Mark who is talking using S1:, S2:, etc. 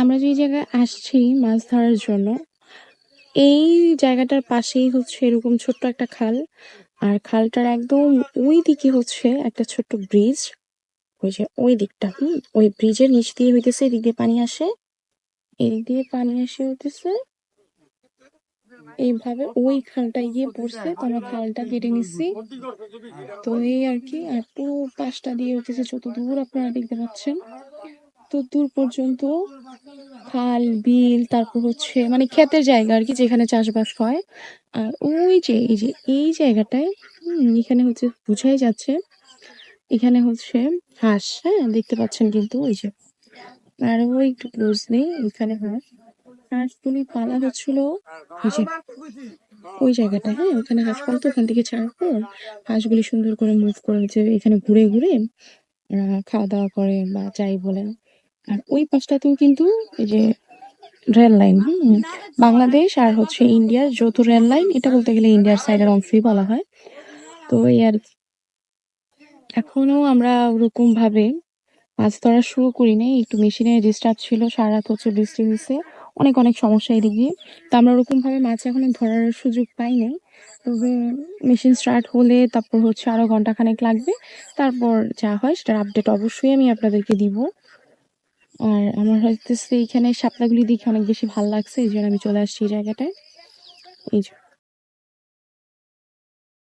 S1: আমরা যে জায়গায় আসছি মাছ ধরার জন্য, এই জায়গাটার পাশেই হচ্ছে এরকম ছোট্ট একটা খাল। আর খালটার একদম ওই দিকে হচ্ছে একটা ছোট্ট ব্রিজ ওই যে ওই দিকটা, হুম, ওই ব্রিজের নিচ দিয়ে হইতেছে, এদিক দিয়ে পানি আসে। এদিক দিয়ে পানি আসে হইতেছে, এইভাবে ওই খালটায় গিয়ে পড়ছে। তো আমরা খালটা কেটে নিচ্ছি তো এই আর কি, আর পুরো পাশটা দিয়ে হচ্ছে যত দূর আপনারা দেখতে পাচ্ছেন দূর পর্যন্ত খাল, বিল, তারপর হচ্ছে মানে ক্ষেতের জায়গা আর কি যেখানে চাষবাস হয়। আর ওই যে, এই যে, এই জায়গাটায় এখানে হচ্ছে বুঝাই যাচ্ছে, এখানে হচ্ছে হাঁস হ্যাঁ দেখতে পাচ্ছেন কিন্তু ওই যে। আর ওই একটু ক্লোজ নেই, এখানে হাঁস হাঁসগুলি পালা হচ্ছিল ওই যে, ওই জায়গাটা হ্যাঁ ওখানে হাঁস পালতো ওখান থেকে ছাড়ার পর হাঁসগুলি সুন্দর করে মুভ করে যে এখানে ঘুরে ঘুরে খাওয়া দাওয়া করে বা যাই বলেন। আর ওই পাশটাতেও কিন্তু এই যে রেল লাইন বাংলাদেশ আর হচ্ছে ইন্ডিয়ার যৌথ রেল লাইন, এটা বলতে গেলে ইন্ডিয়ার সাইডের অংশই বলা হয়। তো এই আর। এখনও আমরা ওরকম ভাবে মাছ ধরা শুরু করি নাই একটু মেশিনে ডিস্টার্ব ছিল সারা রাত হচ্ছে বৃষ্টি হয়েছে অনেক অনেক সমস্যা এদিক। তো আমরা ওরকম ভাবে মাছ এখনও ধরার সুযোগ পাই নাই তবে মেশিন স্টার্ট হলে তারপর হচ্ছে আরও ঘণ্টা খানেক লাগবে, তারপর যা হয় সেটার আপডেট অবশ্যই আমি আপনাদেরকে দিব। আর আমার হয়তো এইখানে শাপলাগুলি দেখে অনেক বেশি ভালো লাগছে, এই জন্য আমি চলে আসছি এই জায়গাটায়। এই যে।